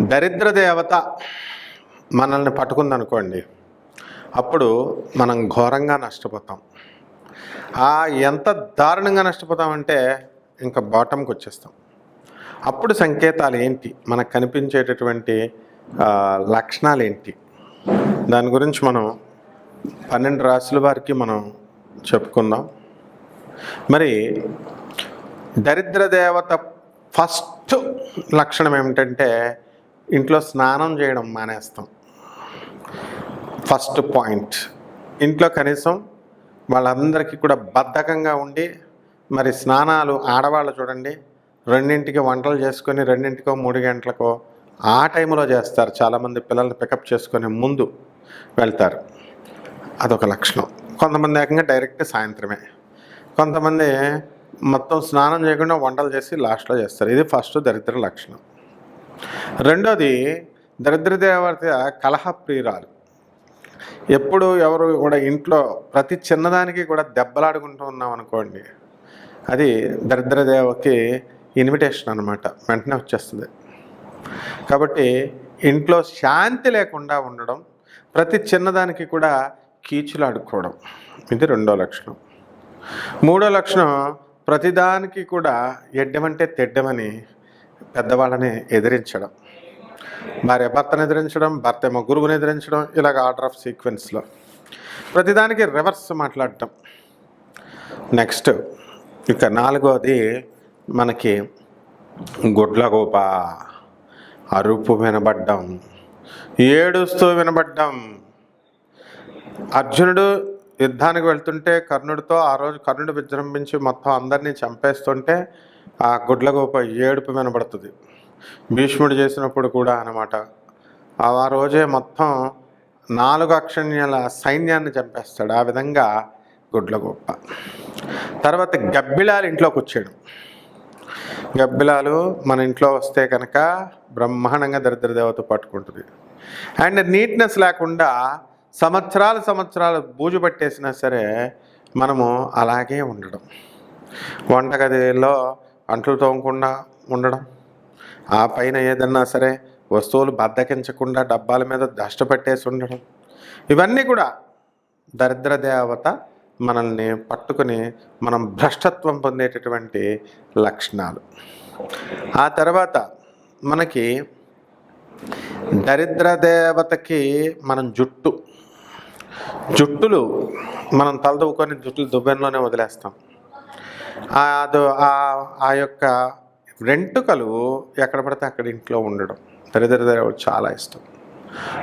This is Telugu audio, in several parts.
దరిద్ర దేవత మనల్ని పట్టుకుందనుకోండి అప్పుడు మనం ఘోరంగా నష్టపోతాం. ఆ ఎంత దారుణంగా నష్టపోతామంటే ఇంకా బాటంకి వచ్చేస్తాం. అప్పుడు సంకేతాలు ఏంటి? మనకు కనిపించేటటువంటి లక్షణాలు ఏంటి? దాని గురించి మనం పన్నెండు రాశుల వారికి మనం చెప్పుకుందాం. మరి దరిద్ర దేవత ఫస్ట్ లక్షణం ఏమిటంటే ఇంట్లో స్నానం చేయడం మానేస్తాం. First point. ఇంట్లో కనీసం వాళ్ళందరికీ కూడా బద్ధకంగా ఉండి మరి స్నానాలు ఆడవాళ్ళు చూడండి రెండింటికి వంటలు చేసుకొని రెండింటికో మూడు గంటలకో ఆ టైంలో చేస్తారు. చాలామంది పిల్లల్ని పికప్ చేసుకునే ముందు వెళ్తారు. అదొక లక్షణం. కొంతమంది ఏకంగా డైరెక్ట్ సాయంత్రమే. కొంతమంది మొత్తం స్నానం చేయకుండా వంటలు చేసి లాస్ట్లో చేస్తారు. ఇది ఫస్ట్ దరిద్ర లక్షణం. రెండోది దరిద్ర దేవత కలహ ప్రియురాలు. ఎప్పుడు ఎవరు కూడా ఇంట్లో ప్రతి చిన్నదానికి కూడా దెబ్బలాడుకుంటూ ఉన్నాం అనుకోండి అది దరిద్ర దేవకి ఇన్విటేషన్ అనమాట వెంటనే వచ్చేస్తుంది. కాబట్టి ఇంట్లో శాంతి లేకుండా ఉండడం ప్రతి చిన్నదానికి కూడా కీచులాడుకోవడం ఇది రెండో లక్షణం. మూడో లక్షణం ప్రతిదానికి కూడా ఎడ్డమంటే తెడ్డమని పెద్దవాళ్ళని ఎదిరించడం భార్య భర్తను ఎదిరించడం భర్త ఏమో గురువుని ఎదిరించడం ఇలాగ ఆర్డర్ ఆఫ్ సీక్వెన్స్లో. ప్రతిదానికి రివర్స్ మాట్లాడటం. నెక్స్ట్ ఇక నాలుగోది మనకి గుడ్లగోప అరుపు వినబడ్డం ఏడుస్తూ వినబడ్డం. అర్జునుడు యుద్ధానికి వెళ్తుంటే కర్ణుడితో ఆ రోజు కర్ణుడు విజృంభించి మొత్తం అందరినీ చంపేస్తుంటే ఆ గుడ్లగోప ఏడుపు వినబడుతుంది. భీష్ముడు చేసినప్పుడు కూడా అనమాట ఆ రోజే మొత్తం నాలుగు అక్షణ్యాల సైన్యాన్ని చంపేస్తాడు ఆ విధంగా గుడ్లగోప. తర్వాత గబ్బిలాలు ఇంట్లోకి వచ్చాడు. గబ్బిలాలు మన ఇంట్లో వస్తే కనుక బ్రహ్మాండంగా దరిద్ర దేవత పట్టుకుంటుంది. అండ్ నీట్నెస్ లేకుండా సంవత్సరాలు సంవత్సరాలు బూజు పట్టేసినా సరే మనము అలాగే ఉండడం. వంటగదిలో అంట్లు తోమకుండా ఉండడం. ఆ పైన ఏదన్నా సరే వస్తువులు బద్దకించకుండా డబ్బాల మీద దష్ట పెట్టేసి ఉండడం. ఇవన్నీ కూడా దరిద్ర దేవత మనల్ని పట్టుకుని మనం భ్రష్టత్వం పొందేటటువంటి లక్షణాలు. ఆ తర్వాత మనకి దరిద్ర దేవతకి మనం జుట్టు. జుట్టులు మనం తలదువ్వుకొని జుట్టులు దువ్వెనలోనే వదిలేస్తాం. ఆ అదో- ఆ- ఆ యొక్క వెంట్రుకలు ఎక్కడ పడితే అక్కడ ఇంట్లో ఉండడం. దరిద్ర చాలా ఇష్టం.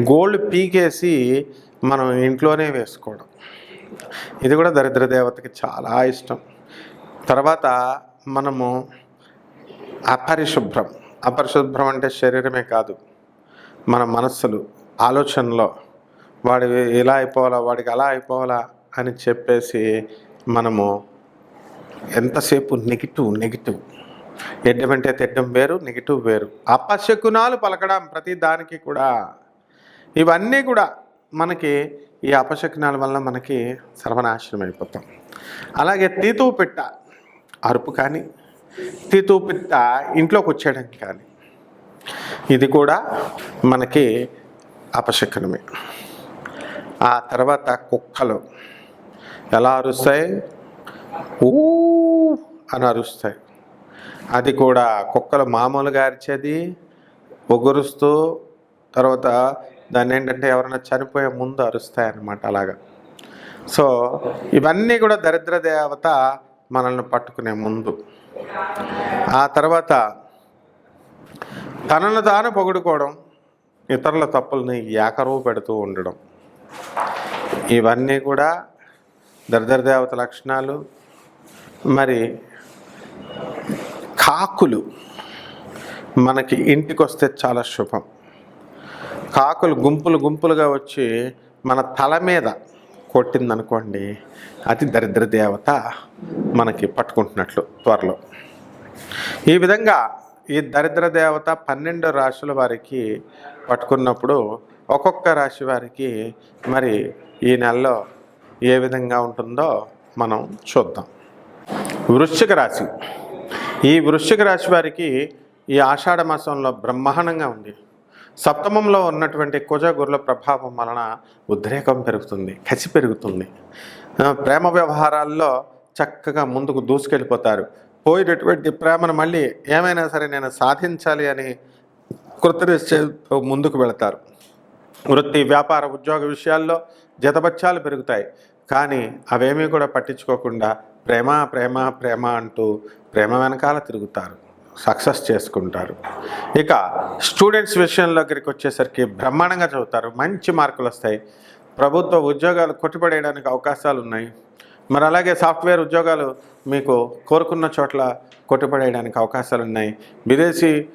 గోల్డ్ పీకేసి మనం ఇంట్లోనే వేసుకోవడం. ఇది కూడా దరిద్ర దేవతకి చాలా ఇష్టం. తర్వాత మనము అపరిశుభ్రం. అపరిశుభ్రం అంటే శరీరమే కాదు మన మనస్సులు ఆలోచనలో వాడి ఇలా అయిపోవాలా వాడికి అలా అయిపోవాలా అని చెప్పేసి మనము ఎంతసేపు నెగిటివ్ నెగిటివ్? ఎడ్డమంటే తెడ్డం వేరు నెగిటివ్ వేరు. అపశకునాలు పలకడం ప్రతి దానికి కూడా. ఇవన్నీ కూడా మనకి ఈ అపశకునాల వల్ల మనకి సర్వనాశనం అయిపోతాం. అలాగే తీతువు పిట్ట అరుపు కానీ తీతువు పిట్ట ఇంట్లోకి వచ్చేయడం కానీ ఇది కూడా మనకి అపశకునమే. ఆ తర్వాత కుక్కలు ఎలా అరుస్తాయి? ఊ అని అరుస్తాయి. అది కూడా కుక్కలు మామూలుగా అరిచేది ఒగురుస్తూ తర్వాత దాన్ని ఏంటంటే ఎవరైనా చనిపోయే ముందు అరుస్తాయి అన్నమాట అలాగా. సో ఇవన్నీ కూడా దరిద్ర దేవత మనల్ని పట్టుకునే ముందు. ఆ తర్వాత తనను తాను పొగుడుకోవడం ఇతరుల తప్పుల్ని ఏకరువు పెడుతూ ఉండడం. ఇవన్నీ కూడా దరిద్ర దేవత లక్షణాలు. మరి కాకులు మనకి ఇంటికి వస్తే చాలా శుభం. కాకులు గుంపులు గుంపులుగా వచ్చి మన తల మీద కొట్టిందనుకోండి అది దరిద్ర దేవత మనకి పట్టుకుంటున్నట్లు త్వరలో. ఈ విధంగా ఈ దరిద్ర దేవత పన్నెండు రాశుల వారికి పట్టుకున్నప్పుడు ఒక్కొక్క రాశి వారికి మరి ఈ నెలలో ఏ విధంగా ఉంటుందో మనం చూద్దాం. వృశ్చిక రాశి. ఈ వృశ్చిక రాశి వారికి ఈ ఆషాఢ మాసంలో బ్రహ్మాండంగా ఉంది. సప్తమంలో ఉన్నటువంటి కుజ గురుల ప్రభావం వలన ఉద్రేకం పెరుగుతుంది కసి పెరుగుతుంది. ప్రేమ వ్యవహారాల్లో చక్కగా ముందుకు దూసుకెళ్ళిపోతారు. పోయినటువంటి ప్రేమను మళ్ళీ ఏమైనా సరే నేను సాధించాలి అని కృతనిశ్చయంతో ముందుకు వెళతారు. వృత్తి వ్యాపార ఉద్యోగ విషయాల్లో జతబత్యాలు పెరుగుతాయి. కానీ అవేమీ కూడా పట్టించుకోకుండా ప్రేమ ప్రేమ ప్రేమ అంటూ ప్రేమ వెనకాల తిరుగుతారు. సక్సెస్ చేసుకుంటారు. ఇక స్టూడెంట్స్ విషయంలో దగ్గరికి వచ్చేసరికి బ్రహ్మాండంగా చదువుతారు. మంచి మార్కులు వస్తాయి. ప్రభుత్వ ఉద్యోగాలు కొట్టిపడేయడానికి అవకాశాలు ఉన్నాయి. మరి అలాగే సాఫ్ట్వేర్ ఉద్యోగాలు మీకు కోరుకున్న చోట్ల కొట్టిపడేయడానికి అవకాశాలు ఉన్నాయి. విదేశీ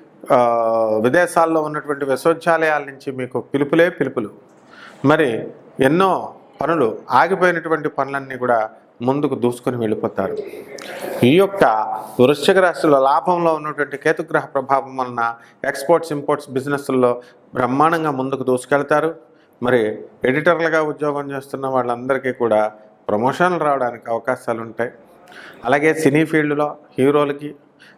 విదేశాల్లో ఉన్నటువంటి విశ్వవిద్యాలయాల నుంచి మీకు పిలుపులే పిలుపులు. మరి ఎన్నో పనులు ఆగిపోయినటువంటి పనులన్నీ కూడా ముందుకు దూసుకొని వెళ్ళిపోతారు. ఈ యొక్క వృశ్చిక రాశిలో లాభంలో ఉన్నటువంటి కేతుగ్రహ ప్రభావం వలన ఎక్స్పోర్ట్స్ ఇంపోర్ట్స్ బిజినెస్ల్లో బ్రహ్మాండంగా ముందుకు దూసుకెళ్తారు. మరి ఎడిటర్లుగా ఉద్యోగం చేస్తున్న వాళ్ళందరికీ కూడా ప్రమోషన్లు రావడానికి అవకాశాలు ఉంటాయి అలాగే సినీ ఫీల్డ్లో హీరోలకి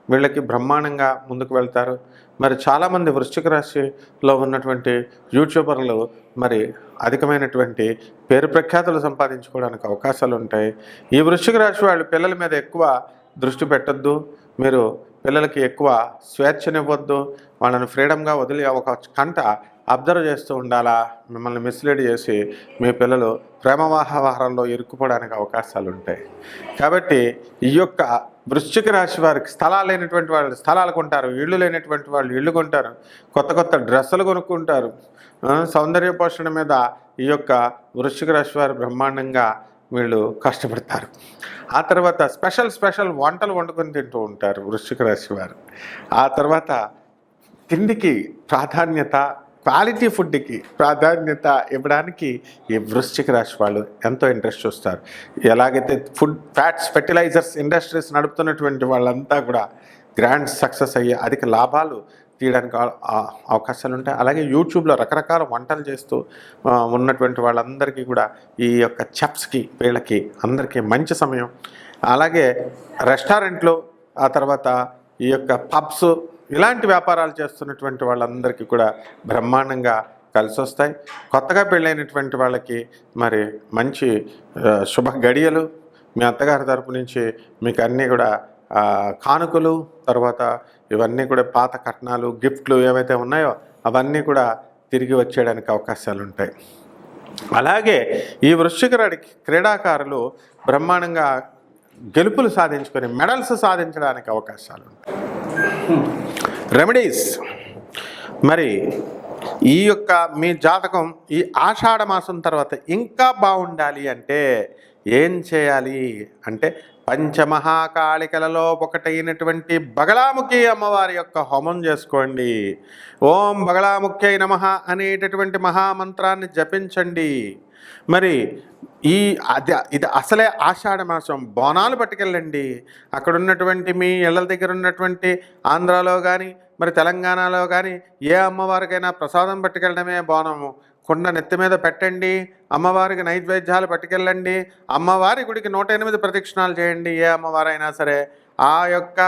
వీళ్ళకి బ్రహ్మాండంగా ముందుకు వెళ్తారు. మరి చాలామంది వృశ్చిక రాశిలో ఉన్నటువంటి యూట్యూబర్లు మరి అధికమైనటువంటి పేరు ప్రఖ్యాతులు సంపాదించుకోవడానికి అవకాశాలు ఉంటాయి. ఈ వృశ్చిక రాశి వాళ్ళు పిల్లల మీద ఎక్కువ దృష్టి పెట్టద్దు. మీరు పిల్లలకి ఎక్కువ స్వేచ్ఛనివ్వద్దు. వాళ్ళని ఫ్రీడమ్గా వదిలి ఒక కంట అబ్జర్వ్ చేస్తూ ఉండాలా? మిమ్మల్ని మిస్లీడ్ చేసి మీ పిల్లలు ప్రేమ ఇరుక్కుపోవడానికి అవకాశాలు ఉంటాయి కాబట్టి ఈ యొక్క వృశ్చిక రాశి వారికి స్థలాలు లేనటువంటి వాళ్ళు స్థలాలు కొంటారు ఇళ్ళు లేనటువంటి వాళ్ళు ఇళ్ళు కొంటారు కొత్త కొత్త డ్రెస్సులు కొనుక్కుంటారు సౌందర్య పోషణ మీద ఈ యొక్క వృశ్చిక రాశి వారు బ్రహ్మాండంగా వీళ్ళు కష్టపడతారు. ఆ తర్వాత స్పెషల్ స్పెషల్ వంటలు వండుకొని తింటూ ఉంటారు వృశ్చిక రాశి వారు. ఆ తర్వాత తిండికి ప్రాధాన్యత క్వాలిటీ ఫుడ్కి ప్రాధాన్యత ఇవ్వడానికి ఈ వృశ్చిక రాశి వాళ్ళు ఎంతో ఇంట్రెస్ట్ చూస్తారు. ఎలాగైతే ఫుడ్ ఫ్యాట్స్ ఫెర్టిలైజర్స్ ఇండస్ట్రీస్ నడుపుతున్నటువంటి వాళ్ళంతా కూడా గ్రాండ్ సక్సెస్ అయ్యే అధిక లాభాలు తీయడానికి అవకాశాలు ఉంటాయి. అలాగే యూట్యూబ్లో రకరకాల వంటలు చేస్తూ ఉన్నటువంటి వాళ్ళందరికీ కూడా ఈ యొక్క చెప్స్కి వీళ్ళకి అందరికీ మంచి సమయం. అలాగే రెస్టారెంట్లు ఆ తర్వాత ఈ యొక్క పబ్స్ ఇలాంటి వ్యాపారాలు చేస్తున్నటువంటి వాళ్ళందరికీ కూడా బ్రహ్మాండంగా కలిసి వస్తాయి కొత్తగా పెళ్ళైనటువంటి వాళ్ళకి మరి మంచి శుభ గడియలు. మీ అత్తగారి తరపు నుంచి మీకు అన్నీ కూడా కానుకలు తర్వాత ఇవన్నీ కూడా పాత కట్నాలు గిఫ్ట్లు ఏవైతే ఉన్నాయో అవన్నీ కూడా తిరిగి వచ్చేయడానికి అవకాశాలు ఉంటాయి అలాగే ఈ వృశ్చిక క్రీడాకారులు బ్రహ్మాండంగా గెలుపులు సాధించుకొని మెడల్స్ సాధించడానికి అవకాశాలు ఉంటాయి రెమెడీస్ మరి ఈ యొక్క మీ జాతకం ఈ ఆషాఢ మాసం తర్వాత ఇంకా బాగుండాలి అంటే ఏం చేయాలి? అంటే పంచమహాకాళికలలో ఒకటైనటువంటి బగలాముఖి అమ్మవారి యొక్క హోమం చేసుకోండి. ఓం బగలాముఖ్యై నమ అనేటటువంటి మహామంత్రాన్ని జపించండి. మరి ఈ అది ఇది అసలే ఆషాఢ మాసం. బోనాలు పట్టుకెళ్ళండి. అక్కడ ఉన్నటువంటి మీ ఇళ్ళ దగ్గర ఉన్నటువంటి ఆంధ్రాలో కానీ మరి తెలంగాణలో కానీ ఏ అమ్మవారికైనా ప్రసాదం పట్టుకెళ్ళడమే బోనము. కుండ నెత్తి మీద పెట్టండి. అమ్మవారికి నైవేద్యాలు పట్టుకెళ్ళండి. అమ్మవారి గుడికి నూట ఎనిమిది ప్రదక్షిణాలు చేయండి ఏ అమ్మవారైనా సరే. ఆ యొక్క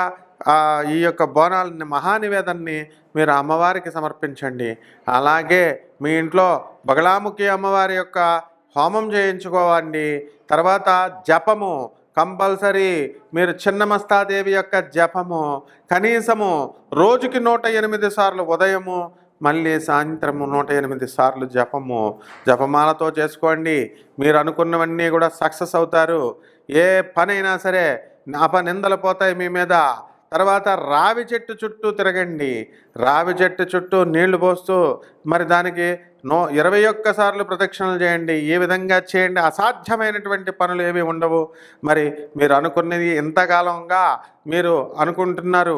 ఈ యొక్క బోనాలని మహానివేదన్ని మీరు అమ్మవారికి సమర్పించండి. అలాగే మీ ఇంట్లో బగలాముఖి అమ్మవారి యొక్క హోమం చేయించుకోవండి. తర్వాత జపము కంపల్సరీ. మీరు చిన్నమస్తాదేవి యొక్క జపము కనీసము రోజుకి నూట ఎనిమిది సార్లు ఉదయము మళ్ళీ సాయంత్రము నూట ఎనిమిది సార్లు జపము. జపమాలతో చేసుకోండి. మీరు అనుకున్నవన్నీ కూడా సక్సెస్ అవుతారు. ఏ పనైనా సరే అపనిందలు పోతాయి మీ మీద. తర్వాత రావి చెట్టు చుట్టూ తిరగండి. రావి చెట్టు చుట్టూ నీళ్ళు పోస్తూ మరి దానికి నో ఇరవై ఒక్క సార్లు ప్రదక్షిణలు చేయండి. ఏ విధంగా చేయండి? అసాధ్యమైనటువంటి పనులు ఏవి ఉండవు. మరి మీరు అనుకున్నది ఎంతకాలంగా మీరు అనుకుంటున్నారు.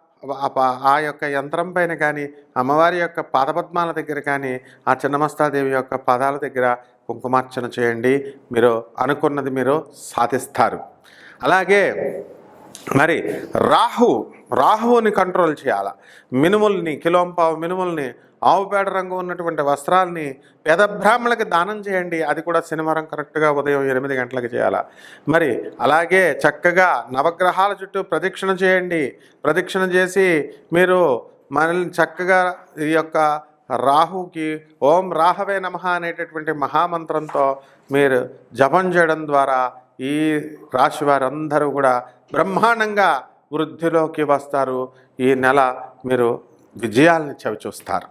ఆ ప- ఆ యొక్క యంత్రం పైన కానీ అమ్మవారి యొక్క పాదపద్మాల దగ్గర కానీ ఆ చిన్నమస్తాదేవి యొక్క పాదాల దగ్గర కుంకుమార్చన చేయండి. మీరు అనుకున్నది మీరు సాధిస్తారు. అలాగే మరి రాహు రాహువుని కంట్రోల్ చేయాల? మినుముల్ని కిలోంపావు మినుముల్ని ఆవుపేడ రంగు ఉన్నటువంటి వస్త్రాల్ని పేద బ్రాహ్మణులకి దానం చేయండి. అది కూడా శనివారం కరెక్ట్గా ఉదయం ఎనిమిది గంటలకు చేయాలా? మరి అలాగే చక్కగా నవగ్రహాల చుట్టూ ప్రదక్షిణ చేయండి. ప్రదక్షిణ చేసి మీరు మనల్ని చక్కగా ఈ యొక్క రాహుకి ఓం రాహవే నమ అనేటటువంటి మహామంత్రంతో మీరు జపం చేయడం ద్వారా ఈ రాశి వారందరూ కూడా బ్రహ్మాండంగా వృద్ధిలోకి వస్తారు. ఈ నెల మీరు విజయాలను చవి చూస్తారు